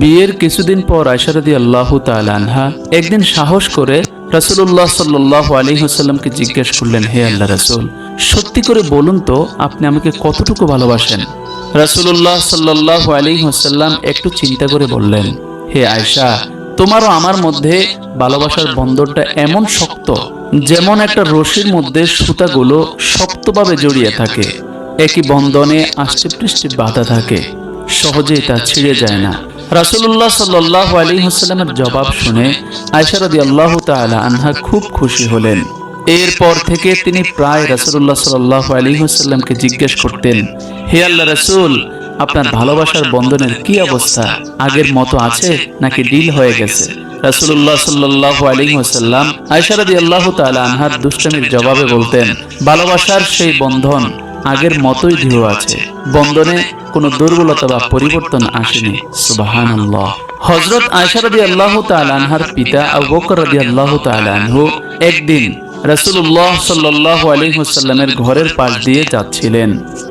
বিয়ের কিছুদিন পর আয়সারদি আল্লাহ আনহা একদিন সাহস করে রাসুল্লাহ সাল্লাহ আলী হাসাল্লামকে জিজ্ঞেস করলেন, হে আল্লাহ রাসুল, সত্যি করে বলুন তো, আপনি আমাকে কতটুকু ভালোবাসেন? রাসুল্লাহ সাল্লাহ আলী হাসাল্লাম একটু চিন্তা করে বললেন, হে আয়সা তোমারও আমার মধ্যে ভালোবাসার বন্দরটা এমন শক্ত, যেমন একটা রশির মধ্যে সুতাগুলো শক্তভাবে জড়িয়ে থাকে। একই বন্ধনে আষ্টে পৃষ্ঠে বাধা থাকে, সহজেই তা ছিঁড়ে যায় না। রাসুল্লাহ সাল্লাহ আলী হাসলামের জবাব শুনে আয়সারদি আল্লাহ তালা আনহা খুব খুশি হলেন। এরপর থেকে তিনি প্রায় রাসুল্লাহ সাল্লাহ আলী হাসাল্লামকে জিজ্ঞেস করতেন, হে আল্লাহ রাসুল, আপনার ভালোবাসার বন্ধনের কি অবস্থা? আগের মতো আছে নাকি ডিল হয়ে গেছে? রাসুল্লাহ সাল্লাহ আলী হাসাল্লাম আয়সারদি আল্লাহ তালা আনহার দুষ্টামির জবাবে বলতেন, ভালোবাসার সেই বন্ধন আগের মতোই দৃঢ় আছে। বন্ধনে কোনো দুর্বলতা বা পরিবর্তন আসেনি। সুবাহান হজরত আয়সারদি আল্লাহ তালহার পিতা আবু বকর রাদি আল্লাহ তালহ একদিন রসুল্লাহ সাল্লাহ আলী হুসাল্লামের ঘরের পাশ দিয়ে যাচ্ছিলেন।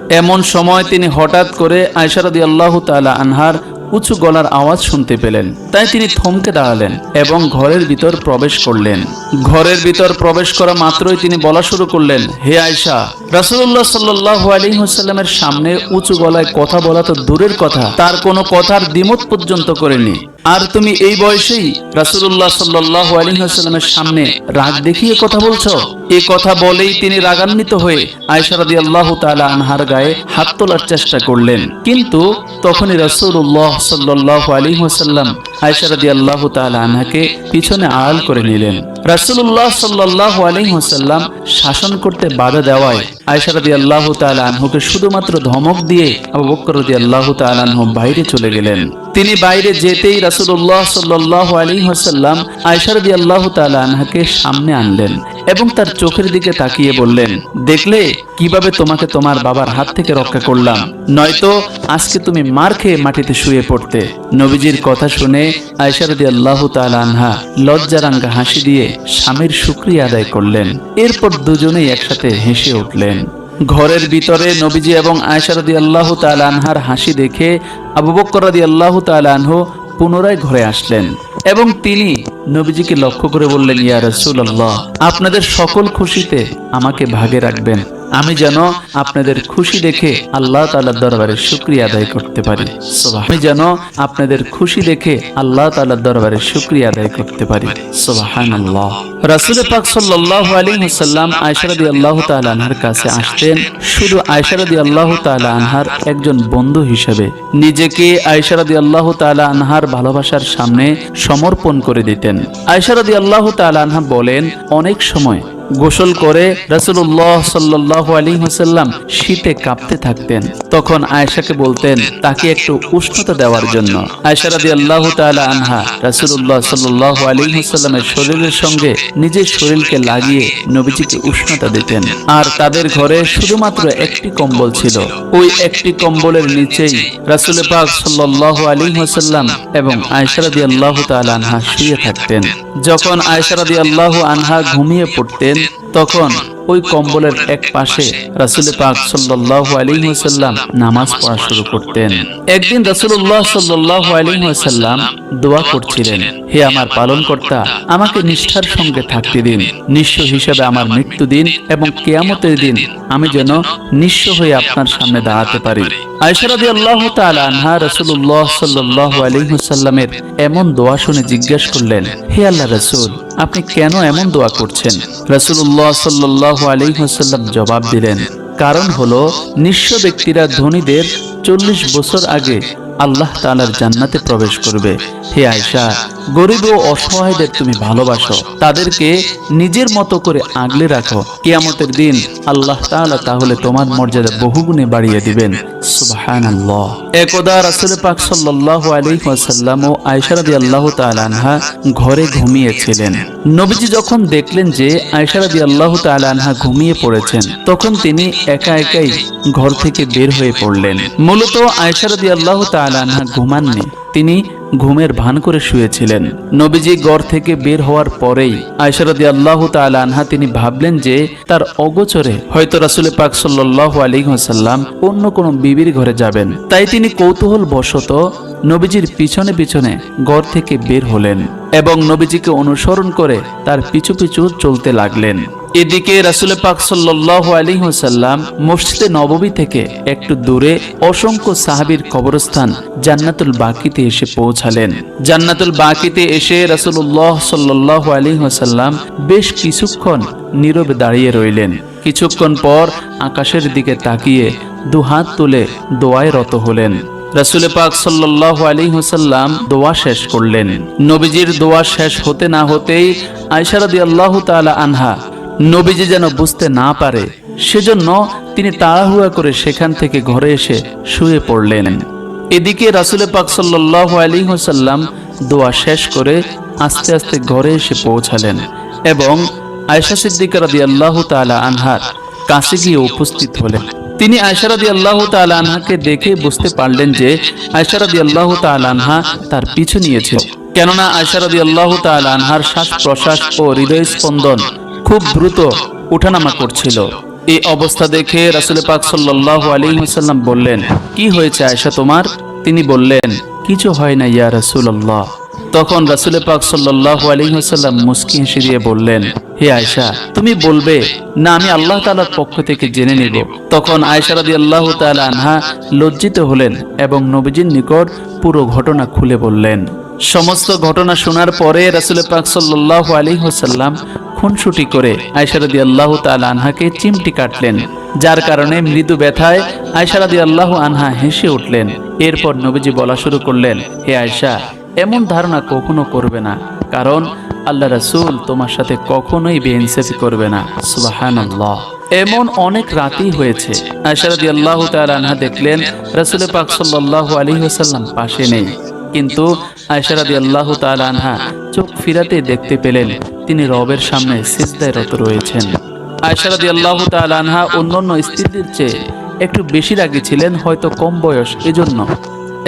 এমন সময় তিনি হঠাৎ করে আয়সারদি আল্লাহ তালা আনহার উঁচু গলার আওয়াজ শুনতে পেলেন। তাই তিনি থমকে দাঁড়ালেন এবং ঘরের ভিতর প্রবেশ করলেন। ঘরের ভিতর প্রবেশ করা মাত্রই তিনি বলা শুরু করলেন, হে আয়সা রাসুল্লাহ সাল্লাল্লাহু আলী হুসাল্লামের সামনে উঁচু গলায় কথা বলা তো দূরের কথা। তার কোনো কথার দ্বিমত পর্যন্ত করেনি। আর তুমি এই বয়সেই রাসূলুল্লাহ সাল্লাল্লাহু আলাইহি ওয়াসাল্লামের সামনে রাগ দেখিয়ে কথা বলছো? এই কথা বলেই তিনি রাগান্বিত হয়ে আয়েশা রাদিয়াল্লাহু তাআলা আনহার গায়ে হাত তোলার চেষ্টা করলেন। কিন্তু তখনই রাসূলুল্লাহ সাল্লাল্লাহু আলাইহি ওয়াসাল্লাম আয়েশা রাদিয়াল্লাহু তাআলা আনহাকে পিছনে আড়াল করে নিলেন। রাসূলুল্লাহ সাল্লাল্লাহু আলাইহি ওয়াসাল্লাম শাসন করতে বাধা দেওয়ায় রাদিয়াল্লাহু আল্লাহ তালহুকে শুধুমাত্র ধমক দিয়ে আবু বকর আল্লাহ তাআলা আনহু বাইরে চলে গেলেন। তিনি বাইরে যেতেই রাসুল্লাহ সাল্লাহ আলী হাসাল্লাম আয়েশা আল্লাহ তাআলা আনহাকে সামনে আনলেন। এবং তার চোখের দিকে তাকিয়ে বললেন, দেখলে কীভাবে তোমাকে তোমার বাবার হাত থেকে রক্ষা করলাম। নয়তো আজকে তুমি মার খেয়ে মাটিতে শুয়ে পড়তে। নবীজির কথা শুনে আয়েশা রাদিয়াল্লাহু তাআলা আনহা লজ্জারাঙ্গা হাসি দিয়ে স্বামীর শুকরিয়া আদায় করলেন। এরপর দুজনেই একসাথে হেসে উঠলেন। ঘরের ভিতরে নবীজি এবং আয়েশা রাদিয়াল্লাহু তাআলা আনহার হাসি দেখে আবু বকর রাদিয়াল্লাহু তাআলা আনহু পুনরায় ঘরে আসলেন এবং তিনি নবীজিকে লক্ষ্য করে বললেন, ইয়া রাসূলুল্লাহ, আপনাদের সকল খুশিতে আমাকে ভাগে রাখবেন। আমি যেন আপনাদের খুশি দেখে আল্লাহ তাআলার দরবারে শুক্রিয়া আদায় করতে পারি। আমি যেন আপনাদের খুশি দেখে আল্লাহ তাআলার দরবারে শুক্রিয়া আদায় করতে পারি। সুবহানাল্লাহ। রাসূল পাক সাল্লাল্লাহু আলাইহি ওয়াসাল্লাম আয়েশা রাদিয়াল্লাহু তাআলা আনহার কাছে আসতেন। শুধু আয়েশা রাদিয়াল্লাহু তাআলা আনহার একজন বন্ধু হিসেবে। নিজেকে আয়েশা রাদিয়াল্লাহু তাআলা আনহার ভালোবাসার সামনে সমর্পণ করে দিতেন। আয়েশা আল্লাহ তাআলা আনহা বলেন অনেক সময় গোসল করে রাসূলুল্লাহ সাল্লাল্লাহু আলাইহি ওয়াসাল্লাম শীতে কাঁপতে থাকতেন। তখন আয়েশাকে বলতেন, তাকে একটু উষ্ণতা দেওয়ার জন্য। আয়েশা রাদিয়াল্লাহু তাআলা আনহা রাসূলুল্লাহ সাল্লাল্লাহু আলাইহি ওয়াসাল্লামের শরীরের সঙ্গে নিজের শরীরকে লাগিয়ে নবীজিকে উষ্ণতা দিতেন। আর তাদের ঘরে শুধুমাত্র একটি কম্বল ছিল। ওই একটি কম্বলের নিচেই রাসূল পাক সাল্লাল্লাহু আলাইহি ওয়াসাল্লাম এবং আয়েশা রাদিয়াল্লাহু তাআলা আনহা শুয়ে থাকতেন। যখন আয়েশা আল্লাহ আনহা ঘুমিয়ে পড়তেন তখন ওই কম্বলের এক পাশে রাসুল পাক সাল্লাল্লাহু আলাইহি নামাজ পড়া শুরু করতেন। একদিন রাসূলুল্লাহ সাল্লাল্লাহু আলাইহি ওয়াসাল্লাম দোয়া করছিলেন, হে আমার পালনকর্তা, আমাকে নিষ্ঠার সঙ্গে থাকতে দিন। নিঃস্ব হিসেবে আমার মৃত্যু দিন এবং কেয়ামতের দিন আমি যেন নিঃস্ব হয়ে আপনার সামনে দাঁড়াতে পারি। আপনি কেন এমন দোয়া করছেন? আলাইহি জবাব দিলেন, কারণ হলো, নিঃস্ব ব্যক্তিরা ধনীদের চল্লিশ বছর আগে আল্লাহ তালার জান্নাতে প্রবেশ করবে। হে আয়েশা গরিব ও অসহায়দের তুমি ভালোবাসো। তাদেরকে নিজের মতো করে আগলে রাখো। কিয়ামতের দিন আল্লাহ তাআলা তাহলে তোমার মর্যাদা বহুগুণে বাড়িয়ে দিবেন। সুবহানাল্লাহ। একদা রাসূল পাক সাল্লাল্লাহু আলাইহি ওয়াসাল্লাম ও আয়েশা রাদিয়াল্লাহু তাআলা আনহা ঘরে ঘুমিয়েছিলেন। নবীজি যখন দেখলেন যে আয়েশা রাদিয়াল্লাহু তাআলা আনহা ঘুমিয়ে পড়েছেন, তখন তিনি একা একাই ঘর থেকে বের হয়ে পড়লেন। মূলত আয়েশা রাদিয়াল্লাহু তাআলা আনহা ঘুমাননি। তিনি ঘুমের ভান করে শুয়েছিলেন। নবীজি গড় থেকে বের হওয়ার পরেই আয়সারদি আল্লাহ আনহা তিনি ভাবলেন যে তার অগোচরে হয়তো রাসুল পাক সাল্লাহ আলী সাল্লাম অন্য কোনো বিবির ঘরে যাবেন। তাই তিনি কৌতূহল বশত নবীজির পিছনে পিছনে ঘর থেকে বের হলেন এবং নবীজিকে অনুসরণ করে তার পিছু পিছু চলতে লাগলেন। এদিকে রাসুল পাক সাল্লাহ আলী সাল্লাম মসজিদে নববী থেকে একটু দূরে অসংখ্য সাহাবীর কবরস্থান জান্নাতুল বাকিতে এসে পৌঁছালেন। জান্নাতুল বাকিতে এসে রাসুল্লাহ সাল্লাহ আলী সাল্লাম বেশ কিছুক্ষণ নীরবে দাঁড়িয়ে রইলেন। কিছুক্ষণ পর আকাশের দিকে তাকিয়ে দুহাত তুলে দোয়ায় রত হলেন। রাসুল পাক সাল্লাহ আলী হুসাল্লাম দোয়া শেষ করলেন। নবীজির দোয়া শেষ হতে না হতেই আয়সারদি আল্লাহ তালা আনহা নবীজি যেন বুঝতে না পারে, সেজন্য তিনি তাড়াহুড়া করে সেখান থেকে ঘরে এসে শুয়ে পড়লেন। এদিকে রাসুল পাক সাল্লাহ আলী হুসাল্লাম দোয়া শেষ করে আস্তে আস্তে ঘরে এসে পৌঁছালেন এবং আয়সা সিদ্দিকা রাদি আল্লাহ তালা আনহার কাছে গিয়ে উপস্থিত হলেন। তিনি আয়সারাদি আল্লাহ তাল আনহাকে দেখে বুঝতে পারলেন যে আয়সারাদি আল্লাহ তাল আনহা তার পিছু নিয়েছিল। কেননা আয়সারাদি আল্লাহ তাল আনহার শ্বাস প্রশ্বাস ও হৃদয় স্পন্দন খুব দ্রুত উঠানামা করছিল। এই অবস্থা দেখে রাসুল পাক সাল্লাহ আলী সাল্লাম বললেন, কি হয়েছে আয়সা তোমার? তিনি বললেন, কিছু হয় না ইয়া রাসুল্লাহ তখন রাসুল পাক সাল্লাহ আলহিহাল্লাম মুস্কি হেসে দিয়ে বললেন, হে আয়সা তুমি বলবে, না, আমি আল্লাহ তালার পক্ষ থেকে জেনে নিব তখন আয়সা রাদি আল্লাহ তালা আনহা লজ্জিত হলেন এবং নবীজির নিকট পুরো ঘটনা খুলে বললেন। সমস্ত ঘটনা শোনার পরে রাসুল পাক সাল্লাহ আলী হোসাল্লাম খুনসুটি করে আয়সারদি আল্লাহ তাল আনহাকে চিমটি কাটলেন, যার কারণে মৃদু ব্যথায় আয়সারদি আল্লাহ আনহা হেসে উঠলেন। এরপর নবীজি বলা শুরু করলেন, হে আয়সা এমন ধারণা কখনো করবে না, কারণ আল্লাহ রাসূল তোমার সাথে কখনোই বেইনসাফি করবে না। সুবহানাল্লাহ। এমন অনেক রাতই হয়েছে আয়সারদি আল্লাহ আনহা দেখলেন রাসুল পাক সাল্লাহ আলী ওসাল্লাম পাশে নেই। কিন্তু আয়সারাদি আল্লাহ আনহা চোখ ফিরাতে দেখতে পেলেন তিনি রবের সামনে সিজদায় রত রয়েছেন। আয়সারাদি আল্লাহ তাল আনহা অন্যান্য স্ত্রীদের চেয়ে একটু বেশি রাগী ছিলেন, হয়তো কম বয়স, এজন্য।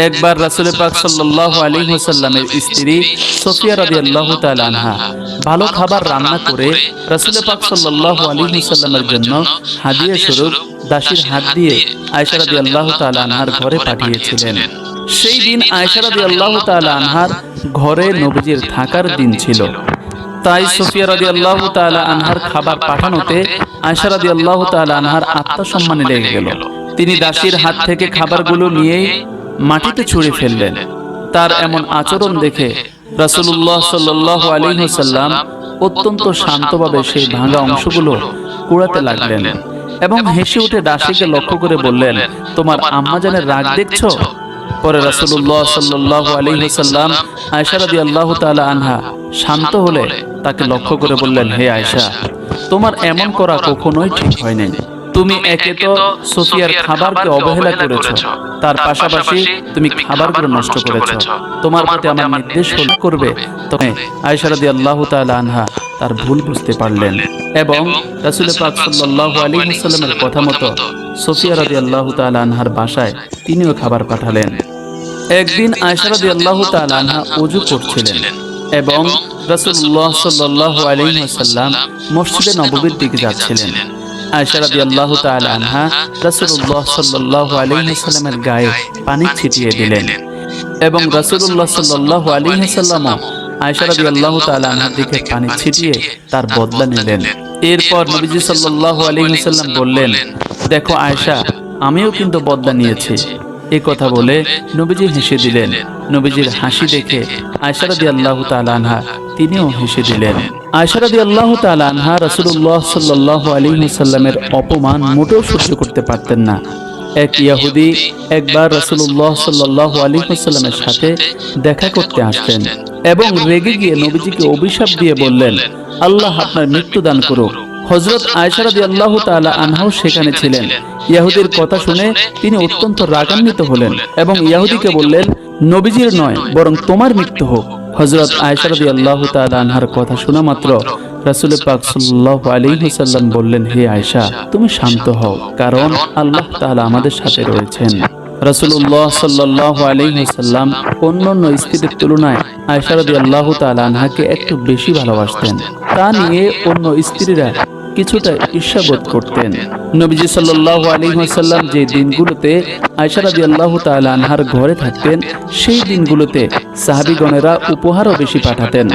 একবার রাসুল পাক সাল্লাহ আলী হোসাল্লামের স্ত্রী সোফিয়া রাদি আল্লাহ তাল আনহা ভালো খাবার রান্না করে রাসুল পাক সাল্লাহ আলী হোসাল্লামের জন্য হাদিয়া স্বরূপ দাসীর হাত দিয়ে আয়সা রাদি আল্লাহ তাল আনহার ঘরে পাঠিয়েছিলেন। সেই দিন আয়সারাদি আল্লাহ তালা আনহার ঘরে নবীজির থাকার দিন ছিল। তাই সোফিয়া রাদি আল্লাহ তালা আনহার খাবার পাঠানোতে আয়সারাদি আল্লাহ তালা আনহার আত্মসম্মানে লেগে গেল। তিনি দাসীর হাত থেকে খাবারগুলো নিয়েই মাটিতে ছুঁড়ে ফেললেন। তার এমন আচরণ দেখে রাসুল্লাহ সাল্লাহ আলী সাল্লাম অত্যন্ত শান্তভাবে সেই ভাঙা অংশগুলো কুড়াতে লাগলেন এবং হেসে উঠে দাসীকে লক্ষ্য করে বললেন, তোমার আম্মাজানের রাগ দেখছ? পরে রাসুল্লাহ সাল্লাহ আলী সাল্লাম আয়সারাদি আল্লাহ তালা আনহা শান্ত হলে তাকে লক্ষ্য করে বললেন, হে আয়সা তোমার এমন করা কখনোই ঠিক হয় নাই। তুমি একে তো সোফিয়ার খাবারকে অবহেলা করেছ, তার পাশাপাশি তুমি খাবারগুলো নষ্ট করেছ। তোমার প্রতি আমার নির্দেশ হল করবে। তবে আয়সারাদি আল্লাহ তালা আনহা তার ভুল বুঝতে পারলেন এবং রাসুল পাক সাল্লাহ আলী সাল্লামের কথা মতো সোফিয়া রাদি আল্লাহ আনহার বাসায় তিনিও খাবার পাঠালেন। একদিন আয়সারাদি আল্লাহ আনহা অজু করছিলেন এবং রাসুল্লাহ সাল্লাহ আলহিহাল্লাম মসজিদে নববীর দিকে যাচ্ছিলেন। আয়সারাদি আল্লাহ তালা আনহা গায়ে পানি ছিটিয়ে দিলেন এবং আল্লাহ আনহার দিকে পানি ছিটিয়ে তার বদলা নিলেন। এরপর নবীজি বললেন, দেখো আয়সা আমিও কিন্তু বদলা নিয়েছি। এ কথা বলে নবীজি হেসে দিলেন। নবীজির হাসি দেখে আয়সারাদি আল্লাহ আনহা তিনিও হেসে দিলেন। আয়সারাদি আল্লাহ আনহা রাসুল্লাহ সাল্লাহ আলী সাল্লামের অপমান মোটেও সহ্য করতে পারতেন না। এক ইয়াহুদি একবার রাসুল্লাহ সাল্লাহ আলী সাল্লামের সাথে দেখা করতে আসলেন এবং রেগে গিয়ে নবীজিকে অভিশাপ দিয়ে বললেন, আল্লাহ আপনার মৃত্যু দান করুক। হজরত আয়সারাদি আল্লাহ তালা আনহাও সেখানে ছিলেন। ইয়াহুদির কথা শুনে তিনি অত্যন্ত রাগান্বিত হলেন এবং ইয়াহুদিকে বললেন, নবীজির নয়, বরং তোমার মৃত্যু হোক। হজরত আয়সারদি আল্লাহ তালা আনহার কথা শোনা মাত্র রাসুল পাক সাল্লাহ আলী হুসাল্লাম বললেন, হে আয়সা তুমি শান্ত হও, কারণ আল্লাহ তালা আমাদের সাথে রয়েছেন। রাসুল্লাহ সাল্লাহ আলাইহি ওয়াসাল্লাম অন্যান্য স্ত্রীদের তুলনায় আয়সারদি আল্লাহ তাআলা আনহাকে একটু বেশি ভালোবাসতেন। তা নিয়ে অন্য স্ত্রীরা কিছুটা ঈর্ষাবোধ করতেন। নবীজি সাল্লাহ আলী হাসাল্লাম যে দিনগুলোতে রাদিয়াল্লাহু আল্লাহ আনহার ঘরে থাকতেন, সেই দিনগুলোতে সাহাবিগণেরা উপহারও বেশি পাঠাতেন।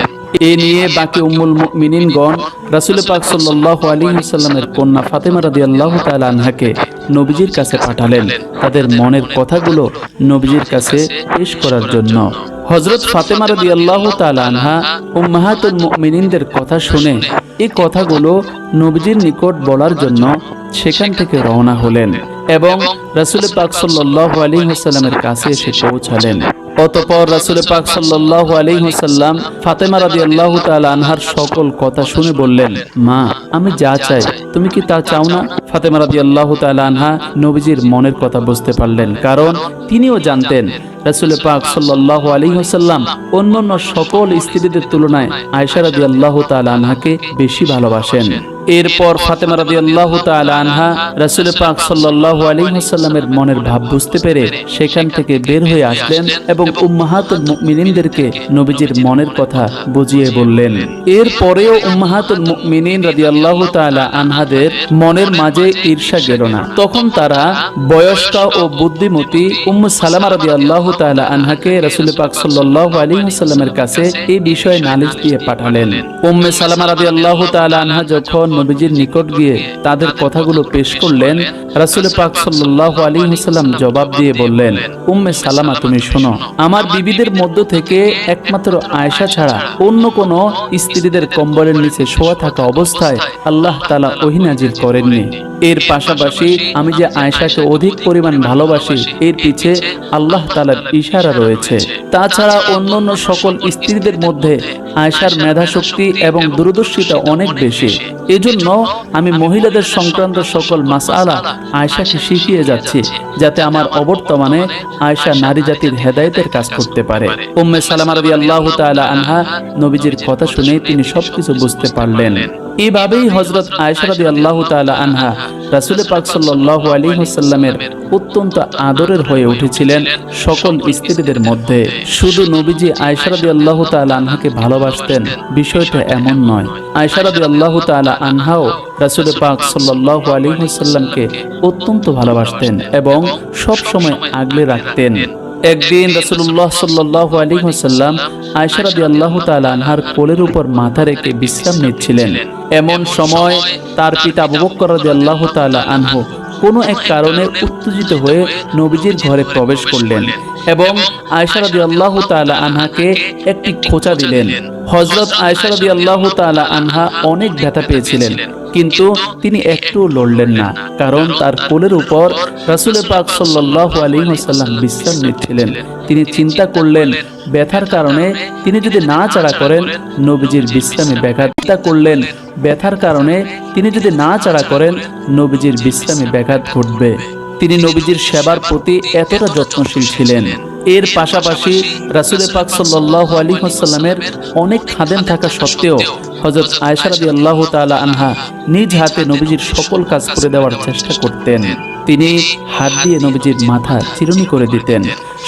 এ নিয়ে বাকি উম্মুল মিনিনগণ রাসুল পাক সাল্লাহ আলী সাল্লামের কন্যা ফাতেমা রাদি আল্লাহ আনহাকে নবীজির কাছে পাঠালেন। তাদের মনের কথাগুলো নবীজির কাছে পেশ করার জন্য। হযরত ফাতেমা রাদিয়াল্লাহু তাআলা আনহা উম্মাহাতুল মুমিনিনদের কথা শুনে এই কথাগুলো নবীজির নিকট বলার জন্য সেখান থেকে রওনা হলেন এবং রাসূল পাক সাল্লাল্লাহু আলাইহি ওয়াসাল্লামের কাছে এসে পৌঁছালেন। অতঃপর রাসূল পাক সাল্লাল্লাহু আলাইহি ওয়াসাল্লাম ফাতেমা রাদিয়াল্লাহু তাআলা আনহার সকল কথা শুনে বললেন, মা, আমি যা চাই তুমি কি তা চাও না? ফাতেমা রাজি আল্লাহ তালা আনহা নবীজির মনের কথা বুঝতে পারলেন। কারণ তিনিও জানতেন রাসূল পাক সাল্লাল্লাহু আলাইহি ওয়াসাল্লাম অন্যান্য সকল স্ত্রীদের তুলনায় আয়েশা রাদিয়াল্লাহু তাআলা আনহাকে বেশি ভালোবাসেন। এরপর ফাতেমা রাদিয়াল্লাহু তাআলা আনহা রাসূল পাক ওয়াসাল্লামের মনের ভাব বুঝতে পেরে সেখান থেকে বের হয়ে আসলেন এবং উম্মাহাতুল মুমিনিনদেরকে নবীজির মনের কথা বুঝিয়ে বললেন। এরপরেও উম্মাহাতুল মুমিনিন রাদিয়াল্লাহু তাআলা আনহাদের মনের মাঝে ঈর্ষা গেল না। তখন তারা বয়স্কা ও বুদ্ধিমতী উম্মু সালামা রাদিয়াল্লাহু তাআলা আনহাকে রাসূল পাক সাল্লাল্লাহু আলাইহি ওয়াসাল্লামের কাছে এই বিষয়ে নালিশ দিয়ে পাঠালেন। উম্মে সালামা রাদিয়াল্লাহু তাআলা আনহা যখন নবীজির নিকট গিয়ে তাদের কথাগুলো পেশ করলেন রাসূল পাক আলাইহি ওয়াসাল্লাম জবাব দিয়ে বললেন উম্মে সালামা তুমি শোনো আমার বিবিদের মধ্য থেকে একমাত্র আয়েশা ছাড়া অন্য কোনো স্ত্রীদের কম্বলের নিচে শোয়া থাকা অবস্থায় আল্লাহ তাআলা ওহী নাজিল করেননি। এর পাশাপাশি আমি যে আয়েশাকে অধিক পরিমাণ ভালোবাসি, এর পিছে আল্লাহ তাআলার ইশারা রয়েছে। তাছাড়া অন্যান্য সকল স্ত্রীদের মধ্যে আয়েশার মেধাশক্তি এবং দূরদর্শিতা অনেক বেশি। এজন্য আমি মহিলাদের সংক্রান্ত সকল মাসআলা আয়েশাকে শিখিয়ে যাচ্ছি, যাতে আমার অবর্তমানে আয়েশা নারী জাতির হেদায়েতের কাজ করতে পারে। উম্মে সালামা রাদিয়াল্লাহু তাআলা আনহা নবীজির কথা শুনে তিনি সবকিছু বুঝতে পারলেন। এভাবেই হজরত আয়েশা রাদিয়াল্লাহু তাআলা আনহা রাসূল পাক সাল্লাল্লাহু আলাইহি ওয়াসাল্লামের অত্যন্ত আদরের হয়ে উঠেছিলেন সকল স্ত্রীদের মধ্যে। শুধু নবীজি আয়েশা রাদিয়াল্লাহু তাআলা আনহাকে ভালোবাসতেন, বিষয়টা এমন নয়। আয়েশা রাদিয়াল্লাহু তাআলা আনহাও রাসূল পাক সাল্লাল্লাহু আলাইহি ওয়াসাল্লামকে অত্যন্ত ভালোবাসতেন এবং সব সময় আগলে রাখতেন। একদিন রাসূলুল্লাহ সাল্লাল্লাহু আলাইহি ওয়াসাল্লাম আয়েশা রাদিয়াল্লাহু তাআলা আনহার কোলের উপর মাথা রেখে বিশ্রাম নিচ্ছিলেন। এমন সময় তার পিতা আবু বকর রাদিয়াল্লাহু তাআলা আনহু কোনো এক কারণে উত্তেজিত হয়ে নবীজির ঘরে প্রবেশ করলেন এবং আয়েশা আল্লাহ তাআলা আনহাকে একটি খোঁচা দিলেন। হযরত আয়েশা রাদিয়াল্লাহু তাআলা আনহা অনেক ব্যথা পেয়েছিলেন। কিন্তু তিনি একটু লড়লেন না, কারণ তার কোলের উপর রাসূল পাক সাল্লাল্লাহু আলাইহি ওয়াসাল্লাম বিশ্রাম নিচ্ছিলেন। তিনি চিন্তা করলেন, ব্যথার কারণে তিনি যদি না চাড়া করেন, নবীজির বিশ্রামে ব্যাঘাত। করলেন, ব্যথার কারণে তিনি যদি না চাড়া করেন, নবীজির বিশ্রামে ব্যাঘাত ঘটবে। তিনি নবীজির সেবার প্রতি এতটা যত্নশীল ছিলেন। এর পাশাপাশি রাসুল পাক সাল্লাল্লাহু আলাইহি ওয়াসাল্লামের অনেক খাদেম থাকা সত্ত্বেও হযরত আয়েশা রাদিয়াল্লাহু তাআলা আনহা নিজ হাতে নবীজির সকল কাজ করে দেওয়ার চেষ্টা করতেন। তিনি হাত দিয়ে নবীজির মাথা চিরুনি করে দিতেন,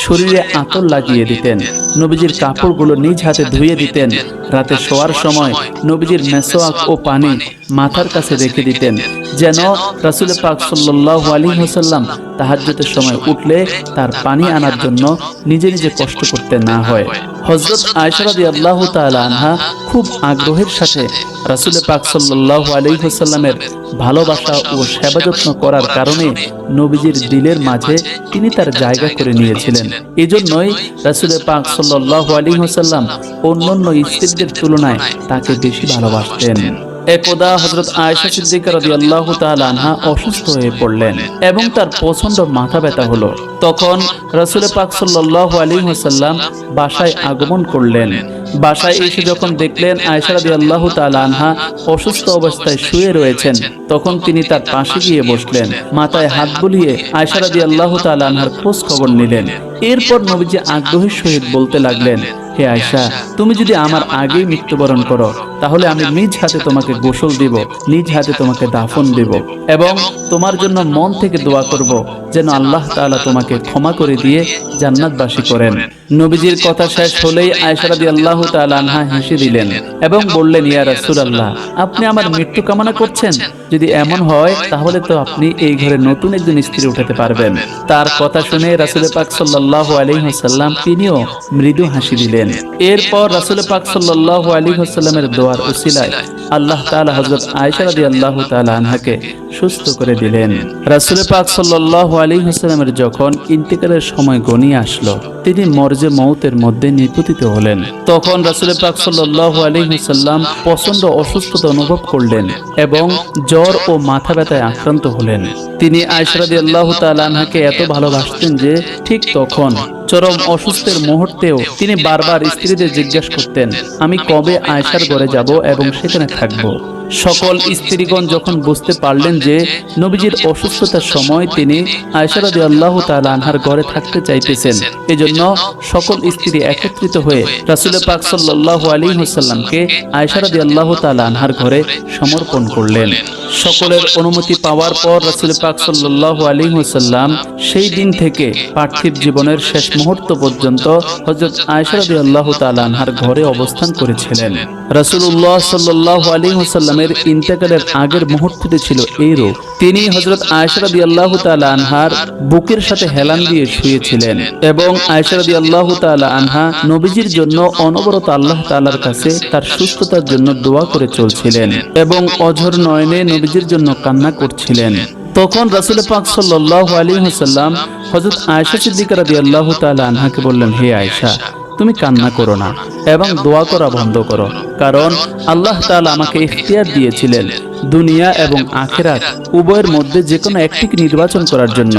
শরীরে আতর লাগিয়ে দিতেন, নবীজির কাপড়গুলো নিজ হাতে ধুয়ে দিতেন, রাতে শোয়ার সময় নবীজির মেসোয়াক ও পানি মাথার কাছে রেখে দিতেন, যেন রাসুল পাক সাল্লাল্লাহু আলাইহি ওয়াসাল্লাম তাহাজ্জুদের সময় উঠলে তার পানি আনার জন্য নিজে নিজে কষ্ট করতে না হয়। হযরত আয়েশা রাদিয়াল্লাহু তাআলা আনহা খুব আগ্রহের সাথে রাসুল পাক সাল্লাল্লাহু আলাইহি ওয়াসাল্লামের ভালোবাসা ও সেবা যত্ন করার কারণে নবীজির দিলের মাঝে তিনি তার জায়গা করে নিয়েছিলেন। এজন্যই রাসুল পাক সাল্লাল্লাহু আলাইহি ওয়াসাল্লাম অন্যান্য স্ত্রীদের তুলনায় তাকে বেশি ভালোবাসতেন। একদা হজরত আয়েশা সিদ্দিকা রাদিয়াল্লাহু তাআলা আনহা অসুস্থ হয়ে পড়লেন এবং তার প্রচণ্ড মাথা ব্যথা হলো। তখন রাসূল পাক সাল্লাল্লাহু আলাইহি ওয়াসাল্লাম বাসায় আগমন করলেন। বাসায় এসে যখন দেখলেন আয়েশা রাদিয়াল্লাহু তাআলা আনহা অসুস্থ অবস্থায় শুয়ে রয়েছেন, তখন তিনি তার পাশে গিয়ে বসলেন, মাথায় হাত বুলিয়ে আয়েশা রাদিয়াল্লাহু তাআলা আনহার খোঁজ খবর নিলেন। এরপর নবীজি আগ্রহের সহিত বলতে লাগলেন, হে আয়সা তুমি যদি আমার আগেই মৃত্যুবরণ করো তাহলে আমি নিজ হাতে তোমাকে গোসল দিব নিজ হাতে তোমাকে দাফন দিব এবং তোমার জন্য মন থেকে দোয়া করব যেন আল্লাহ তাআলা তোমাকে ক্ষমা করে দিয়ে জান্নাতবাসী করেন। নবীজির কথা শেষ হলেই আয়েশা রাদিয়াল্লাহু তাআলা আনহা হেসে দিলেন এবং বললেন ইয়া রাসূলুল্লাহ আপনি আমার মৃত্যু কামনা করছেন। যদি এমন হয় তাহলে তো আপনি এই ঘরে নতুন একজন স্ত্রী উঠাতে পারবেন। তার কথা শুনে রাসূল পাক সাল্লাল্লাহু আলাইহি ওয়াসাল্লাম তিনিও মৃদু হাসি দিলেন এরপর রাসূল পাক সাল্লাল্লাহু আলাইহি ওয়াসাল্লামের দোয়ার উসিলায় আল্লাহ তাআলা হযরত আয়েশা রাদিয়াল্লাহু তাআলা আনহাকে সুস্থ করে দিলেন। রাসূল পাক সাল্লাল্লাহু আলাইহি ওয়াসাল্লামের যখন ইন্তেকালের সময় গনিয়ে আসলো, তিনি মরজে মৌতের মধ্যে নিপতিত হলেন। তখন রাসূল পাক সাল্লাল্লাহু আলাইহি ওয়াসাল্লাম প্রচণ্ড অসুস্থতা অনুভব করলেন এবং জ্বর ও মাথা ব্যথায় আক্রান্ত হলেন। তিনি আয়েশা রাদিয়াল্লাহু তাআলা আনহাকে এত ভালোবাসতেন যে ঠিক তখন চরম অসুস্থের মুহূর্তেও তিনি বারবার স্ত্রীদের জিজ্ঞাসা করতেন, আমি কবে আয়েশার ঘরে যাব এবং সেখানে থাকব। সকল স্ত্রীগণ যখন বুঝতে পারলেন যে নবীজির অসুস্থতার সময় তিনি আয়েশা রাদিয়াল্লাহু তাআলা আনহার ঘরে থাকতে চাইতেছেন, এজন্য সকল স্ত্রী একত্রিত হয়ে রাসূল পাক সাল্লাল্লাহু আলাইহি ওয়াসাল্লামকে আয়েশা রাদিয়াল্লাহু তাআলা আনহার ঘরে সমর্পণ করলেন। সকলের অনুমতি পাওয়ার পর রাসূল পাক সাল্লাল্লাহু আলাইহি ওয়াসাল্লাম সেই দিন থেকে পার্থিব জীবনের শেষ মুহূর্ত পর্যন্ত হযরত আয়েশা রাদিয়াল্লাহু তাআলা আনহার ঘরে অবস্থান করেছিলেন। রাসূলুল্লাহ সাল্লাল্লাহু আলাইহি ওয়াসাল্লামের ইন্তেকালের আগের মুহূর্তটি ছিল এই রূপ তিনি হযরত আয়েশা রাদিয়াল্লাহু তাআলা আনহার বুকের সাথে হেলান দিয়ে শুয়েছিলেন এবং আয়েশা রাদিয়াল্লাহু তাআলা আনহা নবীজির জন্য অনবরত আল্লাহ তাআলার কাছে তার সুস্থতার জন্য দোয়া করে চলছিলেন এবং অঝর নয়নে নবীজির জন্য কান্না করছিলেন। তখন রাসূল পাক সাল্লাল্লাহু আলাইহি ওয়াসাল্লাম হযরত আয়েশা সিদ্দিকা রাদিয়াল্লাহু তাআলা আনহাকে বললেন, হে আয়েশা তুমি কান্না করো না এবং দোয়া করা বন্ধ করো। কারণ আল্লাহ তালা আমাকে ইফতিয়ার দিয়েছিলেন দুনিয়া এবং আখেরাত, উভয়ের মধ্যে যে কোনো একটিকে নির্বাচন করার জন্য।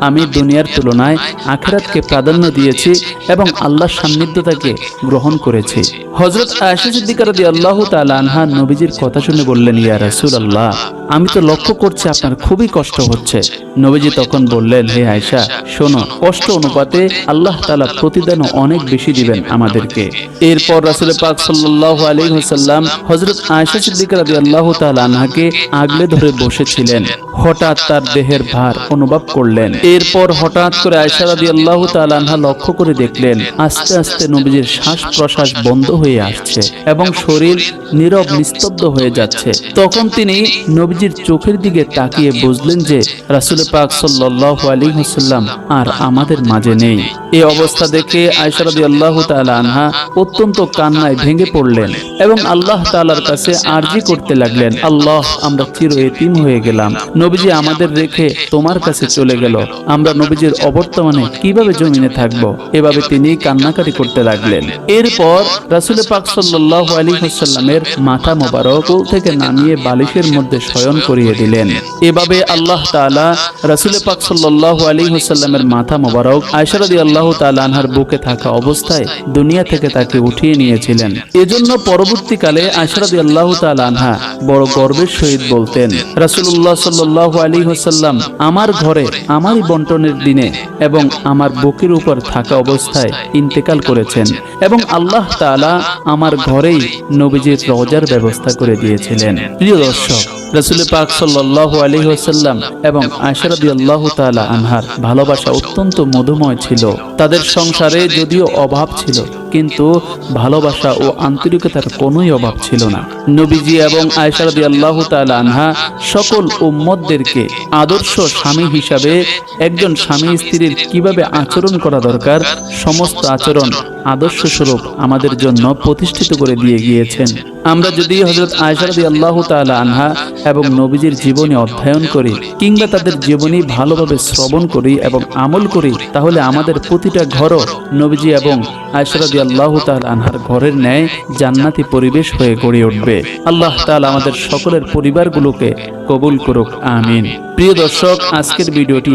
আমি দুনিয়ার তুলনায় আখেরাতকে প্রাধান্য দিয়েছি এবং আল্লাহর সান্নিধ্যতাকে গ্রহণ করেছি। হযরত আয়েশা সিদ্দিকা রাদিয়াল্লাহু তাআলা আনহা নবীজির কথা শুনে বললেন, ইয়া রাসূলুল্লাহ, আমি তো লক্ষ্য করছি আপনার খুবই কষ্ট হচ্ছে। নবীজি তখন বললেন, হে আয়েশা, শোনো, কষ্ট অনুপাতে আল্লাহ তাআলা প্রতিদান অনেক বেশি দিবেন আমাদেরকে। এরপর রাসূল পাক সাল্লাল্লাহু আলাইহি ওয়াসাল্লাম হযরত আয়েশা সিদ্দিকা রাদিয়াল্লাহু তাআলা আনহাকে আগলে ধরে বসেছিলেন। হঠাৎ তার দেহের ভার অনুভব করলেন। এরপর হঠাৎ করে আয়েশা রাদিয়াল্লাহু তাআলা আনহা লক্ষ্য করে দেখলেন, আস্তে আস্তে নবীজির শ্বাস প্রশ্বাস বন্ধ হয়ে আসছে এবং শরীর নীরব, নিস্তব্ধ হয়ে যাচ্ছে। তখন তিনি নবীজির চোখের দিকে তাকিয়ে বুঝলেন যে, রাসূল পাক সাল্লাল্লাহু আলাইহি ওয়াসাল্লাম আর আমাদের মাঝে নেই। এই অবস্থা দেখে আয়েশা রাদিয়াল্লাহু তাআলা আনহা অত্যন্ত কান্নায় ভেঙে পড়লেন এবং আল্লাহ তাআলার কাছে আরজি করতে লাগলেন, আল্লাহ, আমরা চির এতিম হয়ে গেলাম। নবীজি আমাদের রেখে তোমার কাছে চলে গেল। আমরা নবীজির অবর্তমানে কীভাবে জমিনে থাকব? এভাবে তিনি কান্নাকাটি করতে লাগলেন। এরপর রাসূল পাক সাল্লাল্লাহু আলাইহি ওয়াসাল্লামের মাথা মোবারক থেকে নামিয়ে বালিশের মধ্যে শয়ন করিয়ে দিলেন। এভাবে আল্লাহ তাআলা রাসূল পাক সাল্লাল্লাহু আলাইহি ওয়াসাল্লামের মাথা মোবারক আয়েশা রাদিয়াল্লাহু তাআলা আনহার বুকে থাকা অবস্থায় দুনিয়া থেকে তাকে উঠিয়ে নিয়েছিলেন। এজন্য পরবর্তীকালে আয়েশা রাদিয়াল্লাহু তাআলা আনহা বড় গর্বের সহিত বলতেন রাসূলুল্লাহ সাল্লাল্লাহু আলাইহি ওয়াসাল্লাম আমার ঘরে আমারই বন্টনের দিনে এবং আমার বুকের উপর থাকা অবস্থায় ইন্তেকাল করেছেন এবং আল্লাহ তালা আমার ঘরেই নবীজির রজার ব্যবস্থা করে দিয়েছিলেন। প্রিয় দর্শক রাসূল পাক সাল্লাল্লাহু আলাইহি ওয়াসাল্লাম এবং আয়েশা রাদিয়াল্লাহু তাআলা আনহার ভালোবাসা অত্যন্ত মধুময় ছিল। তাদের সংসারে যদিও অভাব ছিল, কিন্তু ভালোবাসা ও আন্তরিকতার কোনোই অভাব ছিল না। নবীজি এবং আয়েশা রাদিয়াল্লাহু তাআলা আনহা সকল উম্মতদেরকে আদর্শ স্বামী হিসাবে একজন স্বামী স্ত্রীর কীভাবে আচরণ করা দরকার, সমস্ত আচরণ আদর্শ স্বরূপ আমাদের জন্য প্রতিষ্ঠিত করে দিয়ে গিয়েছেন। আমরা যদি হজরত আয়েশা রাদিয়াল্লাহু তাআলা আনহা এবং নবীজির জীবনী অধ্যয়ন করি কিংবা তাদের জীবনী ভালোভাবে শ্রবণ করি এবং আমল করি, তাহলে আমাদের প্রতিটা ঘরও নবীজি এবং আয়েশা রাদিয়াল্লাহু তাআলা আনহার ঘরের ন্যায় জান্নাতি পরিবেশ হয়ে গড়ে উঠবে। আল্লাহ তাআলা আমাদের সকলের পরিবারগুলোকে কবুল করুক, আমিন। প্রিয় দর্শক, আজকের ভিডিওটি